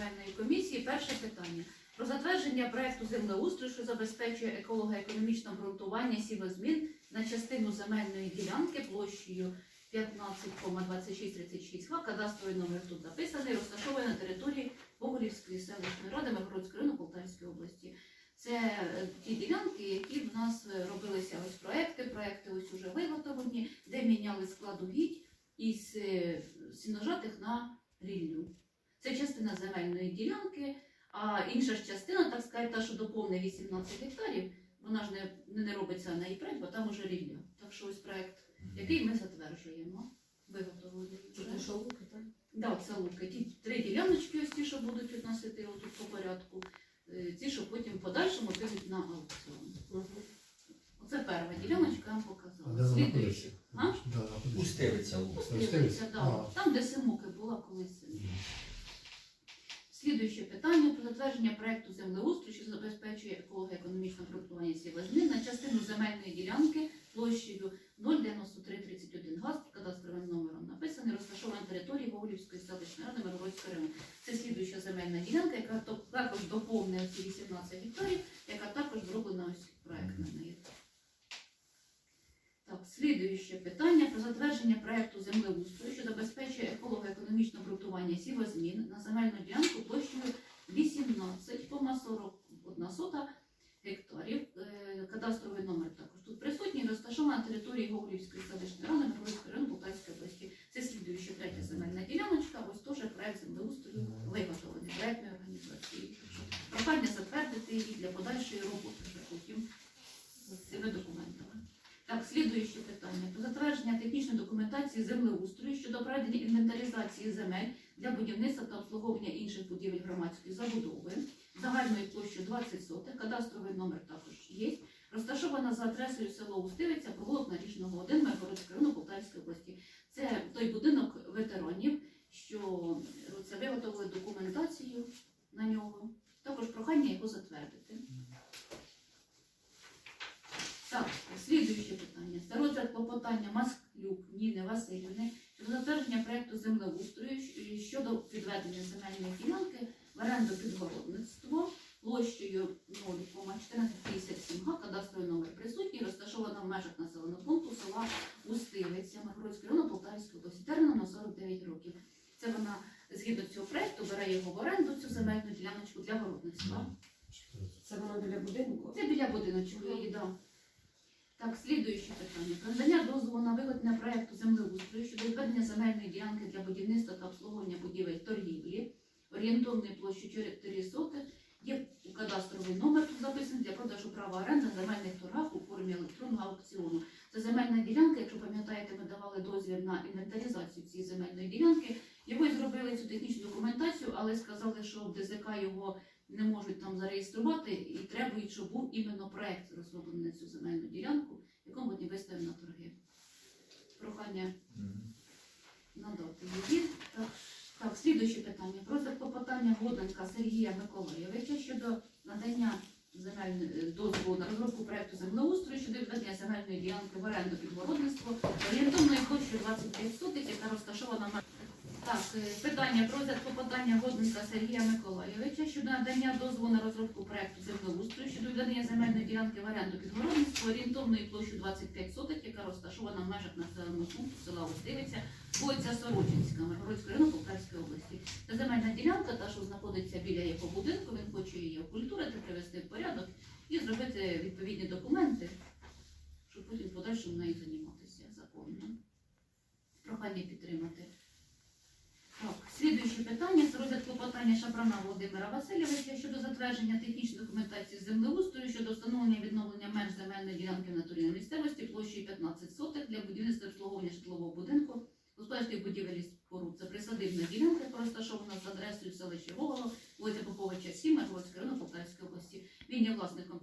земельної комісії. Перше питання. Про затвердження проекту землеустрою, що забезпечує еколого-економічне обґрунтування сівозмін на частину земельної ділянки площею 15,2636 га. Кадастровий номер тут записаний, розташований на території Боголівської селищної ради Миргородського району Полтавської області. Це е, ті ділянки, які в нас е, робилися ось проекти. Проекти ось уже виготовлені, де міняли склад угідь із е, сіножатих на ріллю. Це частина земельної ділянки, а інша ж частина, так сказати, та, що доповне 18 гектарів, вона ж не, не, робиться на її бо там уже рілля. Так що ось проект, який ми затверджуємо, виготовили. Це що луки, так? Да, це луки. Ті три діляночки, ось ті, що будуть відносити отут по порядку, е, ті, що потім в подальшому підуть на аукціон. Оце перша діляночка, я вам показала. де вона Слідуюча. Де лук. Устилиця, да. Там, де Симуки була колись. Слідуюче питання про затвердження проекту землеустрою, що забезпечує еколого-економічне обґрунтування сівозмін на частину земельної ділянки площею 09331 га з кадастровим номером написаний, розташована на території Гоголівської селищної ради Миргородського району. Це слідуюча земельна ділянка, яка також доповнює ці 18 гектарів, яка також зроблена ось проект на неї. Так, слідуюче питання про затвердження проекту землеустрою, обґрунтування сівозмін на земельну ділянку площею 18,41 гектарів. Е, Кадастровий номер також тут присутній, розташована на території Гоголівської селищної ради Миколаївської району Полтавської області. Це слідуюча третя земельна діляночка, ось теж проект землеустрою виготовлений проектної організації. Прохання затвердити її для подальшої роботи вже потім з цими документами. Так, слідуюче питання. Про затвердження технічної документації землеустрою щодо проведення інвентаризації земель для будівництва та обслуговування інших будівель громадської забудови загальною площею 20 сотих, кадастровий номер також є, розташована за адресою село Устивиця, провулок Наріжного 1, Миргородського району Полтавської області. Це той будинок ветеранів, що це виготовили документацію на нього. Також прохання його затвердити. Так, слідуюче питання. Це розгляд клопотання Масклюк Ніни Васильівни щодо затвердження проекту землеустрою щодо відведення земельної ділянки в оренду під городництво площею 0,1457 га, кадастровий номер присутній, розташована в межах населеного пункту села Устивиця, Миргородського району Полтавської області, терміном на 49 років. Це вона згідно цього проекту бере його в оренду, цю земельну діляночку для городництва. Це воно біля будинку. Це біля будиночку її, да. Так, слідуюче питання. Надання дозволу на виготовлення проекту землеустрою щодо відведення земельної ділянки для будівництва та обслуговування будівель торгівлі, орієнтовної площі 4 сотих, є кадастровий номер тут записаний для продажу права оренди земельних торгах у формі електронного аукціону. Це земельна ділянка, якщо пам'ятаєте, ми давали дозвіл на інвентаризацію цієї земельної ділянки. Його і зробили цю технічну документацію, але сказали, що в ДЗК його не можуть там зареєструвати і требують, щоб був іменно проект розроблений на цю земельну ділянку, якому вони виставимо на торги. Прохання надати її. Так, так, слідуюче питання. Про клопотання Годенка Сергія Миколайовича щодо надання земельної дозволу на розробку проекту землеустрою щодо відведення земельної ділянки в оренду під городництво орієнтовною площею 25 сотих, яка розташована на так, е, питання про розгляд клопотання Годника Сергія Миколайовича щодо надання дозволу на розробку проекту землеустрою щодо відведення земельної ділянки в оренду під городництво орієнтовною площею 25 сотих, яка розташована в межах населеного пункту села Устивиця, вулиця Сорочинська, Миргородського району Полтавської області. Це земельна ділянка, та що знаходиться біля його будинку, він хоче її окультурити, привести в порядок і зробити відповідні документи, щоб потім подальшому нею займатися законно. Прохання підтримати. Слідуюче питання це розгляд клопотання Шапрана Володимира Васильовича щодо затвердження технічної документації з землеустрою щодо встановлення відновлення меж земельної ділянки в натурі місцевості площею 15 сотих для будівництва обслуговування житлового будинку, господарських будівель і споруд. Це присадибна ділянка, розташована за адресою селища Гоголо, вулиця Поповича 7, Миргородського району Полтавської області. Він є власником